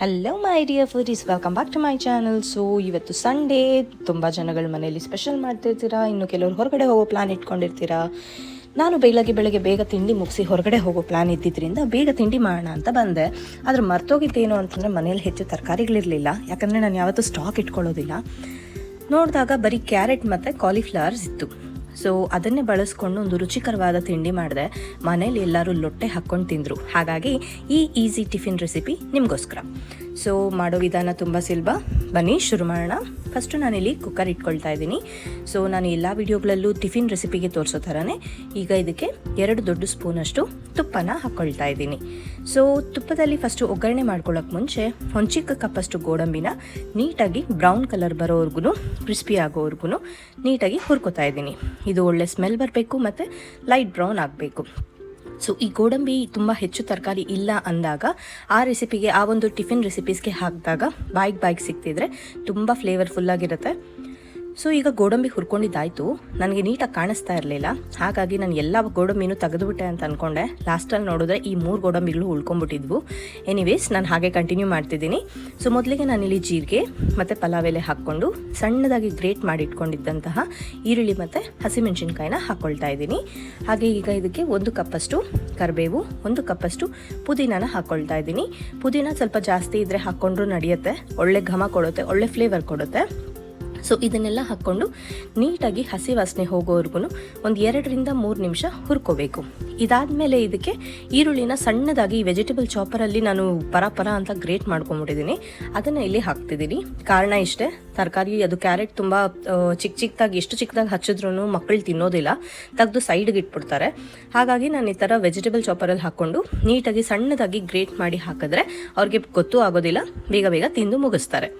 Hello my dear foodies welcome back to my channel so ಇವತ್ತು Sunday ತುಂಬ ಜನಗಳು ಮನೆಯಲ್ಲಿ ಸ್ಪೆಷಲ್ ಮಾಡ್ತಿರ್ತೀರಾ? ಇನ್ನು ಕೆಲವರು ಹೊರಗಡೆ ಹೋಗೋ ಪ್ಲ್ಯಾನ್ ಇಟ್ಕೊಂಡಿರ್ತೀರಾ? ನಾನು ಬೆಳಗ್ಗೆ ಬೆಳಗ್ಗೆ ಬೇಗ ತಿಂಡಿ ಮುಗಿಸಿ ಹೊರಗಡೆ ಹೋಗೋ ಪ್ಲ್ಯಾನ್ ಇದ್ದಿದ್ದರಿಂದ ಬೇಗ ತಿಂಡಿ ಮಾಡೋಣ ಅಂತ ಬಂದೆ. ಆದರೆ ಮರ್ತೋಗಿದ್ದೇನು ಅಂತಂದರೆ ಮನೇಲಿ ಹೆಚ್ಚು ತರಕಾರಿಗಳಿರಲಿಲ್ಲ. ಯಾಕಂದರೆ ನಾನು ಯಾವತ್ತೂ ಸ್ಟಾಕ್ ಇಟ್ಕೊಳ್ಳೋದಿಲ್ಲ. ನೋಡಿದಾಗ ಬರೀ ಕ್ಯಾರೆಟ್ ಮತ್ತು ಕಾಲಿಫ್ಲವರ್ಸ್ ಇತ್ತು. ಸೊ ಅದನ್ನೇ ಬಳಸ್ಕೊಂಡು ಒಂದು ರುಚಿಕರವಾದ ತಿಂಡಿ ಮಾಡಿದೆ ಮನೇಲಿ ಎಲ್ಲರೂ ಲೊಟ್ಟೆ ಹಾಕ್ಕೊಂಡು ತಿಂದರು. ಹಾಗಾಗಿ ಈ ಈಸಿ ಟಿಫಿನ್ ರೆಸಿಪಿ ನಿಮಗೋಸ್ಕರ. ಸೊ ಮಾಡೋ ವಿಧಾನ ತುಂಬ ಸುಲಭ. ಬನ್ನಿ, ಶುರು ಮಾಡೋಣ. ಫಸ್ಟು ನಾನಿಲ್ಲಿ ಕುಕ್ಕರ್ ಇಟ್ಕೊಳ್ತಾ ಇದ್ದೀನಿ. ಸೊ ನಾನು ಎಲ್ಲ ವಿಡಿಯೋಗಳಲ್ಲೂ ಟಿಫಿನ್ ರೆಸಿಪಿಗೆ ತೋರಿಸೋ ಥರನೇ ಈಗ ಇದಕ್ಕೆ ಎರಡು ದೊಡ್ಡ ಸ್ಪೂನಷ್ಟು ತುಪ್ಪನ ಹಾಕ್ಕೊಳ್ತಾ ಇದ್ದೀನಿ. ಸೊ ತುಪ್ಪದಲ್ಲಿ ಫಸ್ಟು ಒಗ್ಗರಣೆ ಮಾಡ್ಕೊಳ್ಳೋಕೆ ಮುಂಚೆ ಒಂದು ಚಿಕ್ಕ ಕಪ್ಪಷ್ಟು ಗೋಡಂಬಿನ ನೀಟಾಗಿ ಬ್ರೌನ್ ಕಲರ್ ಬರೋವರೆಗೂ ಕ್ರಿಸ್ಪಿ ಆಗೋವರೆಗೂ ನೀಟಾಗಿ ಹುರ್ಕೋತಾ ಇದ್ದೀನಿ. ಇದು ಒಳ್ಳೆ ಸ್ಮೆಲ್ ಬರಬೇಕು ಮತ್ತು ಲೈಟ್ ಬ್ರೌನ್ ಆಗಬೇಕು. ಸೊ ಈ ಗೋಡಂಬಿ ತುಂಬ ಹೆಚ್ಚು ತರಕಾರಿ ಇಲ್ಲ ಅಂದಾಗ ಆ ರೆಸಿಪಿಗೆ ಆ ಒಂದು ಟಿಫಿನ್ ರೆಸಿಪೀಸ್ಗೆ ಹಾಕಿದಾಗ ಬಾಯ್ಗೆ ಬಾಯ್ಗೆ ಸಿಗ್ತಿದ್ರೆ ತುಂಬ ಫ್ಲೇವರ್ಫುಲ್ಲಾಗಿರುತ್ತೆ ಸೊ ಈಗ ಗೋಡಂಬಿ ಹುರ್ಕೊಂಡಿದ್ದಾಯಿತು. ನನಗೆ ನೀಟಾಗಿ ಕಾಣಿಸ್ತಾ ಇರಲಿಲ್ಲ. ಹಾಗಾಗಿ ನಾನು ಎಲ್ಲ ಗೋಡಂಬಿನೂ ತೆಗೆದುಬಿಟ್ಟೆ ಅಂತ ಅಂದ್ಕೊಂಡೆ ಲಾಸ್ಟಲ್ಲಿ ನೋಡಿದ್ರೆ ಈ ಮೂರು ಗೋಡಂಬಿಗಳು ಉಳ್ಕೊಂಬಿಟ್ಟಿದ್ವು ಎನಿವೇಸ್ ನಾನು ಹಾಗೆ ಕಂಟಿನ್ಯೂ ಮಾಡ್ತಿದ್ದೀನಿ. ಸೊ ಮೊದಲಿಗೆ ನಾನಿಲ್ಲಿ ಜೀರಿಗೆ, ಮತ್ತು ಪಲಾವ್ ಎಲೆ ಹಾಕ್ಕೊಂಡು ಸಣ್ಣದಾಗಿ ಗ್ರೇಟ್ ಮಾಡಿ ಇಟ್ಕೊಂಡಿದ್ದಂತಹ ಈರುಳ್ಳಿ ಮತ್ತು ಹಸಿಮೆಣಸಿನ್ಕಾಯಿನ ಹಾಕ್ಕೊಳ್ತಾ ಇದ್ದೀನಿ. ಹಾಗೆ ಈಗ ಇದಕ್ಕೆ ಒಂದು ಕಪ್ಪಷ್ಟು ಕರಿಬೇವು, ಒಂದು ಕಪ್ಪಷ್ಟು ಪುದೀನಾನ ಹಾಕ್ಕೊಳ್ತಾ ಇದ್ದೀನಿ. ಪುದೀನ ಸ್ವಲ್ಪ ಜಾಸ್ತಿ ಇದ್ದರೆ ಹಾಕ್ಕೊಂಡ್ರೂ ನಡೆಯುತ್ತೆ. ಒಳ್ಳೆ ಘಮ ಕೊಡುತ್ತೆ, ಒಳ್ಳೆ ಫ್ಲೇವರ್ ಕೊಡುತ್ತೆ. ಸೊ ಇದನ್ನೆಲ್ಲ ಹಾಕ್ಕೊಂಡು ನೀಟಾಗಿ ಹಸಿ ವಾಸನೆ ಹೋಗೋವರೆಗೂ ಒಂದು ಎರಡರಿಂದ ಮೂರು ನಿಮಿಷ ಹುರ್ಕೋಬೇಕು. ಇದಾದ ಮೇಲೆ ಇದಕ್ಕೆ ಈರುಳ್ಳಿನ ಸಣ್ಣದಾಗಿ ವೆಜಿಟೇಬಲ್ ಚಾಪರಲ್ಲಿ ನಾನು ಪರ ಪರ ಅಂತ ಗ್ರೇಟ್ ಮಾಡ್ಕೊಂಬಿಟ್ಟಿದ್ದೀನಿ ಅದನ್ನು ಇಲ್ಲಿ ಹಾಕ್ತಿದ್ದೀನಿ ಕಾರಣ ಇಷ್ಟೇ, ತರಕಾರಿ ಅದು ಕ್ಯಾರೆಟ್ ತುಂಬ ಚಿಕ್ಕ ಚಿಕ್ಕದಾಗಿ ಎಷ್ಟು ಚಿಕ್ಕದಾಗಿ ಹಚ್ಚಿದ್ರೂ ಮಕ್ಕಳು ತಿನ್ನೋದಿಲ್ಲ. ತೆಗೆದು ಸೈಡ್ಗೆ ಇಟ್ಬಿಡ್ತಾರೆ. ಹಾಗಾಗಿ ನಾನು ಈ ಥರ ವೆಜಿಟೇಬಲ್ ಚಾಪರಲ್ಲಿ ಹಾಕ್ಕೊಂಡು ನೀಟಾಗಿ ಸಣ್ಣದಾಗಿ ಗ್ರೇಟ್ ಮಾಡಿ ಹಾಕಿದ್ರೆ ಅವ್ರಿಗೆ ಗೊತ್ತೂ ಆಗೋದಿಲ್ಲ. ಬೇಗ ಬೇಗ ತಿಂದು ಮುಗಿಸ್ತಾರೆ.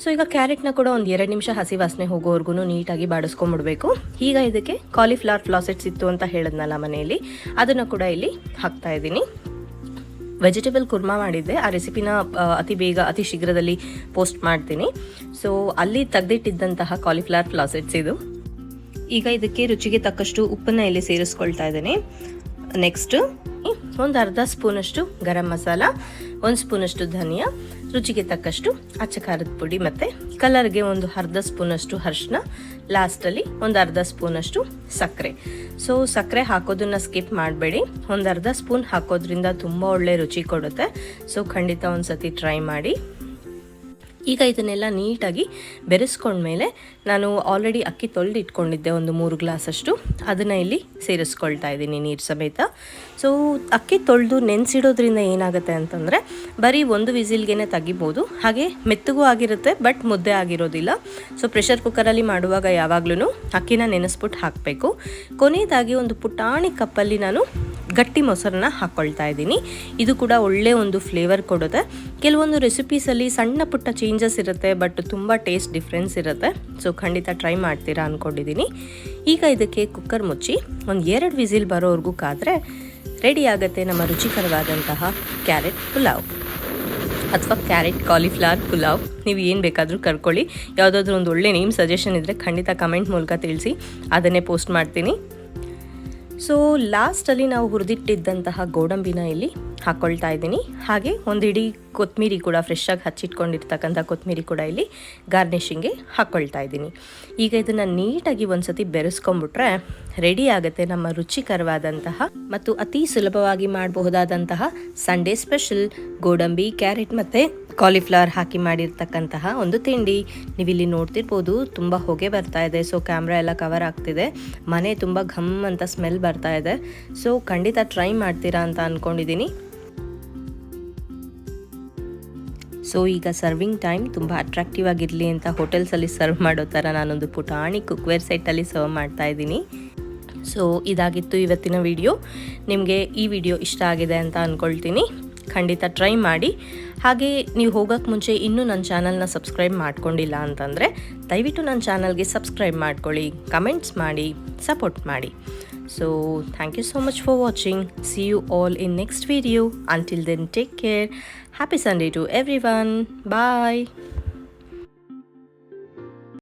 ಸೊ ಈಗ ಕ್ಯಾರೆಟ್ನ ಕೂಡ ಒಂದು ಎರಡು ನಿಮಿಷ ಹಸಿ ವಾಸನೆ ಹೋಗೋವರೆಗೂ ನೀಟಾಗಿ ಬಾಡಿಸ್ಕೊಂಬಿಡ್ಬೇಕು. ಈಗ ಇದಕ್ಕೆ ಕಾಲಿಫ್ಲವರ್ ಫ್ಲಾಸೆಟ್ಸ್ ಇತ್ತು ಅಂತ ಹೇಳಿದ್ನಲ್ಲ ಮನೆಯಲ್ಲಿ. ಅದನ್ನು ಕೂಡ ಇಲ್ಲಿ ಹಾಕ್ತಾ ಇದ್ದೀನಿ. ವೆಜಿಟೇಬಲ್ ಕುರ್ಮಾ ಮಾಡಿದ್ದೆ. ಆ ರೆಸಿಪಿನ ಅತಿ ಬೇಗ, ಅತಿ ಶೀಘ್ರದಲ್ಲಿ ಪೋಸ್ಟ್ ಮಾಡ್ತೀನಿ. ಸೊ ಅಲ್ಲಿ ತೆಗೆದಿಟ್ಟಿದ್ದಂತಹ ಕಾಲಿಫ್ಲವರ್ ಫ್ಲಾಸೆಟ್ಸ್ ಇದು. ಈಗ ಇದಕ್ಕೆ ರುಚಿಗೆ ತಕ್ಕಷ್ಟು ಉಪ್ಪನ್ನು ಇಲ್ಲಿ ಸೇರಿಸ್ಕೊಳ್ತಾ ಇದ್ದೀನಿ. ನೆಕ್ಸ್ಟ್ ಒಂದು ಅರ್ಧ ಸ್ಪೂನಷ್ಟು ಗರಂ ಮಸಾಲ, ಒಂದು ಸ್ಪೂನಷ್ಟು ಧನಿಯಾ, ರುಚಿಗೆ ತಕ್ಕಷ್ಟು ಅಚ್ಚ ಖಾರದ ಪುಡಿ ಮತ್ತು ಕಲರ್ಗೆ ಒಂದು ಅರ್ಧ ಸ್ಪೂನಷ್ಟು ಅರ್ಶಿನ ಲಾಸ್ಟಲ್ಲಿ ಒಂದು ಅರ್ಧ ಸ್ಪೂನಷ್ಟು ಸಕ್ಕರೆ. ಸೊ ಸಕ್ಕರೆ ಹಾಕೋದನ್ನು ಸ್ಕಿಪ್ ಮಾಡಬೇಡಿ. ಒಂದು ಅರ್ಧ ಸ್ಪೂನ್ ಹಾಕೋದ್ರಿಂದ ತುಂಬ ಒಳ್ಳೆ ರುಚಿ ಕೊಡುತ್ತೆ. ಸೊ ಖಂಡಿತ ಒಂದು ಸತಿ ಟ್ರೈ ಮಾಡಿ. ಈಗ ಇದನ್ನೆಲ್ಲ ನೀಟಾಗಿ ಬೆರೆಸ್ಕೊಂಡ್ಮೇಲೆ ನಾನು ಆಲ್ರೆಡಿ ಅಕ್ಕಿ ತೊಳೆದು ಇಟ್ಕೊಂಡಿದ್ದೆ ಒಂದು ಮೂರು ಗ್ಲಾಸಷ್ಟು. ಅದನ್ನು ಇಲ್ಲಿ ಸೇರಿಸ್ಕೊಳ್ತಾ ಇದ್ದೀನಿ ನೀರು ಸಮೇತ. ಸೊ ಅಕ್ಕಿ ತೊಳೆದು ನೆನೆಸಿಡೋದ್ರಿಂದ ಏನಾಗುತ್ತೆ ಅಂತಂದರೆ ಬರೀ ಒಂದು ವಿಸಿಲ್ಗೆ ತೆಗಿಬೋದು. ಹಾಗೆ ಮೆತ್ತಗೂ ಆಗಿರುತ್ತೆ ಬಟ್ ಮುದ್ದೆ ಆಗಿರೋದಿಲ್ಲ. ಸೊ ಪ್ರೆಷರ್ ಕುಕ್ಕರಲ್ಲಿ ಮಾಡುವಾಗ ಯಾವಾಗಲೂ ಅಕ್ಕಿನ ನೆನೆಸ್ಬಿಟ್ಟು ಹಾಕಬೇಕು. ಕೊನೆಯದಾಗಿ ಒಂದು ಪುಟಾಣಿ ಕಪ್ಪಲ್ಲಿ ನಾನು ಗಟ್ಟಿ ಮೊಸರನ್ನ ಹಾಕ್ಕೊಳ್ತಾ ಇದ್ದೀನಿ. ಇದು ಕೂಡ ಒಳ್ಳೆ ಒಂದು ಫ್ಲೇವರ್ ಕೊಡುತ್ತೆ. ಕೆಲವೊಂದು ರೆಸಿಪೀಸಲ್ಲಿ ಸಣ್ಣ ಪುಟ್ಟ ಚೇಂಜಸ್ ಇರುತ್ತೆ ಬಟ್ ತುಂಬ ಟೇಸ್ಟ್ ಡಿಫ್ರೆನ್ಸ್ ಇರುತ್ತೆ. ಸೊ ಖಂಡಿತ ಟ್ರೈ ಮಾಡ್ತೀರಾ ಅಂದ್ಕೊಂಡಿದ್ದೀನಿ ಈಗ ಇದಕ್ಕೆ ಕುಕ್ಕರ್ ಮುಚ್ಚಿ ಒಂದು ಎರಡು ವಿಸಿಲ್ ಬರೋವರೆಗೂ ಕಾದರೆ ರೆಡಿ ಆಗುತ್ತೆ ನಮ್ಮ ರುಚಿಕರವಾದಂತಹ ಕ್ಯಾರೆಟ್ ಪುಲಾವ್. ಅಥವಾ ಕ್ಯಾರೆಟ್ ಕಾಲಿಫ್ಲವರ್ ಪುಲಾವ್. ನೀವು ಏನು ಬೇಕಾದರೂ ಕರ್ಕೊಳ್ಳಿ. ಯಾವುದಾದ್ರೂ ಒಂದು ಒಳ್ಳೆ ನೇಮ್ ಸಜೆಷನ್ ಇದ್ದರೆ ಖಂಡಿತ ಕಮೆಂಟ್ ಮೂಲಕ ತಿಳಿಸಿ. ಅದನ್ನೇ ಪೋಸ್ಟ್ ಮಾಡ್ತೀನಿ. ಸೊ ಲಾಸ್ಟಲ್ಲಿ ನಾವು ಹುರಿದಿಟ್ಟಿದ್ದಂತಹ ಗೋಡಂಬಿನ ಇಲ್ಲಿ ಹಾಕ್ಕೊಳ್ತಾ ಇದ್ದೀನಿ. ಹಾಗೆ ಒಂದು ಇಡೀ ಕೊತ್ತಂಬರಿ ಕೂಡ ಫ್ರೆಶ್ಶಾಗಿ ಹಚ್ಚಿಟ್ಕೊಂಡಿರ್ತಕ್ಕಂಥ ಕೊತ್ತಂಬರಿ ಕೂಡ ಇಲ್ಲಿ ಗಾರ್ನಿಷಿಂಗ್ಗೆ ಹಾಕ್ಕೊಳ್ತಾ ಇದ್ದೀನಿ. ಈಗ ಇದನ್ನು ನೀಟಾಗಿ ಒಂದ್ಸತಿ ಬೆರೆಸ್ಕೊಂಬಿಟ್ರೆ ರೆಡಿ ಆಗುತ್ತೆ ನಮ್ಮ ರುಚಿಕರವಾದಂತಹ ಮತ್ತು ಅತಿ ಸುಲಭವಾಗಿ ಮಾಡಬಹುದಾದಂತಹ ಸಂಡೇ ಸ್ಪೆಷಲ್ ಗೋಡಂಬಿ ಕ್ಯಾರೆಟ್ ಮತ್ತು ಕಾಲಿಫ್ಲವರ್ ಹಾಕಿ ಮಾಡಿರ್ತಕ್ಕಂತಹ ಒಂದು ತಿಂಡಿ. ನೀವಿಲ್ಲಿ ನೋಡ್ತಿರ್ಬೋದು, ತುಂಬ ಹೊಗೆ ಬರ್ತಾ ಇದೆ. ಸೊ ಕ್ಯಾಮ್ರಾ ಎಲ್ಲ ಕವರ್ ಆಗ್ತಿದೆ. ಮನೆ ತುಂಬ ಘಮ್ ಅಂತ ಸ್ಮೆಲ್ ಬರ್ತಾ ಇದೆ. ಸೊ ಖಂಡಿತ ಟ್ರೈ ಮಾಡ್ತೀರಾ ಅಂತ ಅಂದ್ಕೊಂಡಿದ್ದೀನಿ ಸೊ ಈಗ ಸರ್ವಿಂಗ್ ಟೈಮ್ ತುಂಬ ಅಟ್ರಾಕ್ಟಿವ್ ಆಗಿರಲಿ ಅಂತ ಹೋಟೆಲ್ಸಲ್ಲಿ ಸರ್ವ್ ಮಾಡೋ ಥರ ನಾನೊಂದು ಪುಟಾಣಿ ಕುಕ್ವೇರ್ ಸೆಟ್ಟಲ್ಲಿ ಸರ್ವ್ ಮಾಡ್ತಾ ಇದ್ದೀನಿ. ಸೊ ಇದಾಗಿತ್ತು ಇವತ್ತಿನ ವಿಡಿಯೋ ನಿಮಗೆ ಈ ವಿಡಿಯೋ ಇಷ್ಟ ಆಗಿದೆ ಅಂತ ಅಂದ್ಕೊಳ್ತೀನಿ ಖಂಡಿತ ಟ್ರೈ ಮಾಡಿ. ಹಾಗೆ ನೀವು ಹೋಗೋಕ್ಕೆ ಮುಂಚೆ ಇನ್ನೂ ನನ್ನ ಚಾನಲ್ನ ಸಬ್ಸ್ಕ್ರೈಬ್ ಮಾಡ್ಕೊಂಡಿಲ್ಲ ಅಂತಂದರೆ ದಯವಿಟ್ಟು ನನ್ನ ಚಾನಲ್ಗೆ ಸಬ್ಸ್ಕ್ರೈಬ್ ಮಾಡ್ಕೊಳ್ಳಿ, ಕಮೆಂಟ್ಸ್ ಮಾಡಿ, ಸಪೋರ್ಟ್ ಮಾಡಿ. So thank you so much for watching see you all in next video until then take care happy Sunday to everyone bye